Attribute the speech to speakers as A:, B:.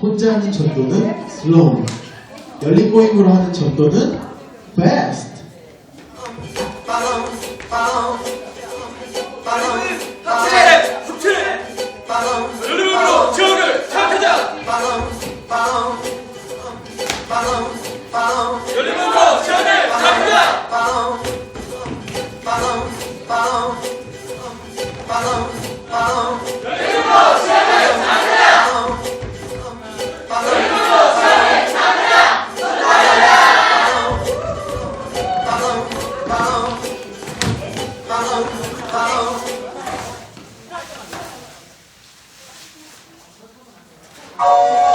A: 혼자 하는 전도는 slow. 열린 모임으로 하는 전도는 fast.
B: 오